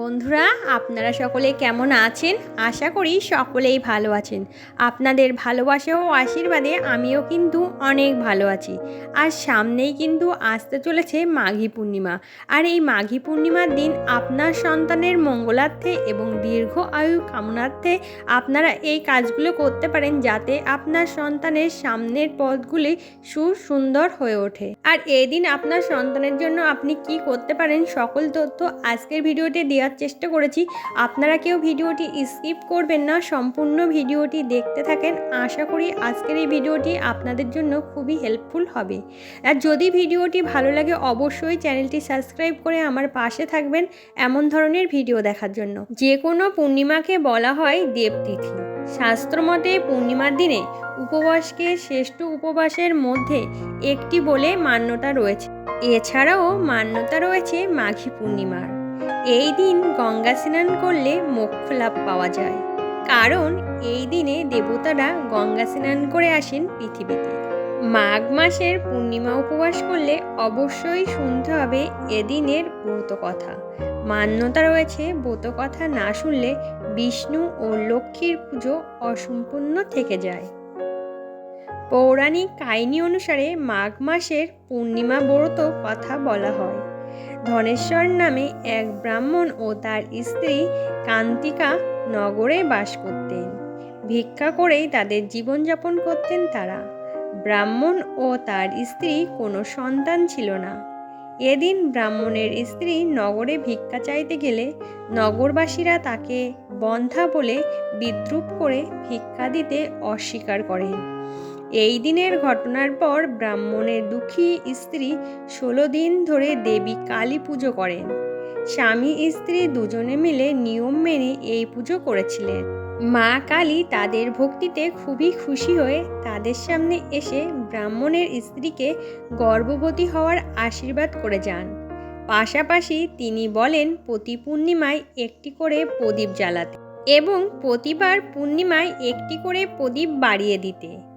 বন্ধুরা, আপনারা সকলে কেমন আছেন? আশা করি সকলেই ভালো আছেন। আপনাদের ভালোবাসা ও আশীর্বাদে আমিও কিন্তু অনেক ভালো আছি। আর সামনেই কিন্তু আসতে চলেছে মাঘী পূর্ণিমা। আর এই মাঘী পূর্ণিমার দিন আপনার সন্তানের মঙ্গলার্থে এবং দীর্ঘ আয়ু কামনার্থে আপনারা এই কাজগুলো করতে পারেন যাতে আপনার সন্তানের সামনের পথগুলি সুসুন্দর হয়ে ওঠে। আর এই দিন আপনার সন্তানের জন্য আপনি কি করতে পারেন সকল তথ্য আজকের ভিডিওতে দেওয়ার চেষ্টা করেছি। আপনারা কেউ ভিডিওটি স্কিপ করবেন না, সম্পূর্ণ ভিডিওটি দেখতে থাকেন। আশা করি আজকের এই ভিডিওটি আপনাদের জন্য খুবই হেল্পফুল হবে। আর যদি ভিডিওটি ভালো লাগে, অবশ্যই চ্যানেলটি সাবস্ক্রাইব করে আমার পাশে থাকবেন এমন ধরনের ভিডিও দেখার জন্য। যে কোনো পূর্ণিমাকে বলা হয় দেবতিথি। শাস্ত্রমতে পূর্ণিমার দিনে উপবাসকে শ্রেষ্ঠ উপবাসের মধ্যে একটি বলে মান্যতা রয়েছে। এছাড়াও মান্যতা রয়েছে মাঘী পূর্ণিমার। এই দিন গঙ্গা স্নান করলে মোক্ষ লাভ পাওয়া যায়। কারণ এই দিনে দেবতারা গঙ্গা স্নান করে আসেন পৃথিবীতে। মাঘ মাসের পূর্ণিমা উপবাস করলে অবশ্যই শুনতে হবে এদিনের ব্রত কথা। মান্যতা রয়েছে, ব্রত কথা না শুনলে বিষ্ণু ও লক্ষ্মীর পুজো অসম্পূর্ণ থেকে যায়। পৌরাণিক কাহিনী অনুসারে মাঘ মাসের পূর্ণিমা ব্রত কথা বলা হয়। ধনেশ্বর নামে এক ব্রাহ্মণ ও তার স্ত্রী কান্তিকা নগরে বাস করতেন। ভিক্ষা করেই তাদের জীবনযাপন করতেন তারা। ব্রাহ্মণ ও তার স্ত্রী কোনো সন্তান ছিল না। এদিন ব্রাহ্মণের স্ত্রী নগরে ভিক্ষা চাইতে গেলে নগরবাসীরা তাকে বন্ধা বলে বিদ্রুপ করে ভিক্ষা দিতে অস্বীকার করেন। এই দিনের ঘটনার পর ব্রাহ্মণের দুঃখী স্ত্রী ষোলো দিন ধরে দেবী কালী পুজো করেন। স্বামী স্ত্রী দুজনে মিলে নিয়ম মেনে এই পুজো করেছিলেন। মা কালী তাদের ভক্তিতে খুবই খুশি হয়ে তাদের সামনে এসে ব্রাহ্মণের স্ত্রীকে গর্ভবতী হওয়ার আশীর্বাদ করে যান। পাশাপাশি তিনি বলেন, প্রতি পূর্ণিমায় একটি করে প্রদীপ জ্বালাতে এবং প্রতিবার পূর্ণিমায় একটি করে প্রদীপ বাড়িয়ে দিতে।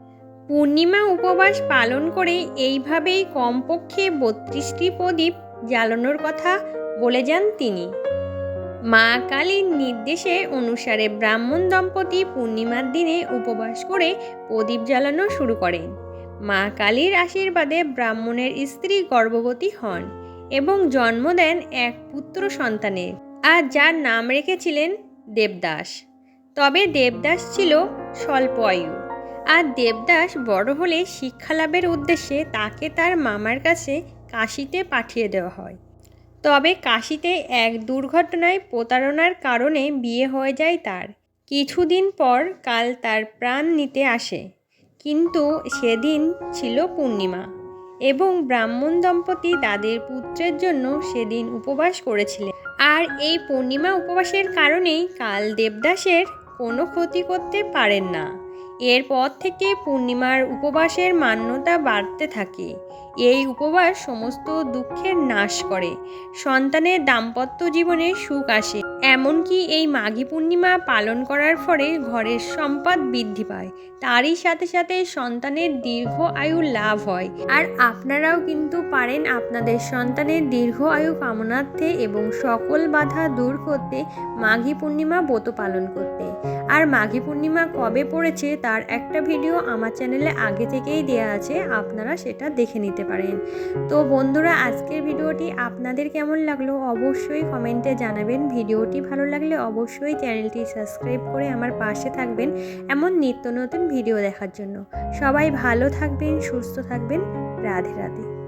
পূর্ণিমা উপবাস পালন করে এইভাবেই কমপক্ষে বত্রিশটি প্রদীপ জ্বালানোর কথা বলে যান তিনি। মা কালীর নির্দেশে অনুসারে ব্রাহ্মণ দম্পতি পূর্ণিমার দিনে উপবাস করে প্রদীপ জ্বালানো শুরু করেন। মা কালীর আশীর্বাদে ব্রাহ্মণের স্ত্রী গর্ভবতী হন এবং জন্ম দেন এক পুত্র সন্তানের আর যার নাম রেখেছিলেন দেবদাস। তবে দেবদাস ছিল স্বল্প আয়ু। আর দেবদাস বড় হলে শিক্ষালাভের উদ্দেশ্যে তাকে তার মামার কাছে কাশিতে পাঠিয়ে দেওয়া হয়। তবে কাশিতে এক দুর্ঘটনায় প্রতারণার কারণে বিয়ে হয়ে যায় তার। কিছুদিন পর কাল তার প্রাণ নিতে আসে, কিন্তু সেদিন ছিল পূর্ণিমা এবং ব্রাহ্মণ দম্পতি তাদের পুত্রের জন্য সেদিন উপবাস করেছিলেন। আর এই পূর্ণিমা উপবাসের কারণেই কাল দেবদাসের কোনো ক্ষতি করতে পারেন না। এরপর থেকে পূর্ণিমার উপবাসের মান্যতা বাড়তে থাকে। এই উপবাস সমস্ত দুঃখের নাশ করে। সন্তানের দাম্পত্য জীবনে সুখ আসে। এমনকি এই মাঘী পূর্ণিমা পালন করার ফলে ঘরের সম্পদ বৃদ্ধি পায়। তারই সাথে সাথে সন্তানের দীর্ঘ আয়ু লাভ হয়। আর আপনারাও কিন্তু পারেন আপনাদের সন্তানের দীর্ঘ আয়ু কামনার্থে এবং সকল বাধা দূর করতে মাঘী পূর্ণিমা ব্রত পালন করতে। আর মাঘী পূর্ণিমা কবে পড়েছে তার একটা ভিডিও আমার চ্যানেলে আগে থেকেই দেওয়া আছে, আপনারা সেটা দেখে নিতে পারেন। তো বন্ধুরা, আজকের ভিডিওটি আপনাদের কেমন লাগল অবশ্যই কমেন্টে জানাবেন। ভিডিওটি ভালো লাগলে অবশ্যই চ্যানেলটি সাবস্ক্রাইব করে আমার পাশে থাকবেন এমন নিত্য নতুন ভিডিও দেখার জন্য। সবাই ভালো থাকবেন, সুস্থ থাকবেন। রাধে রাধে।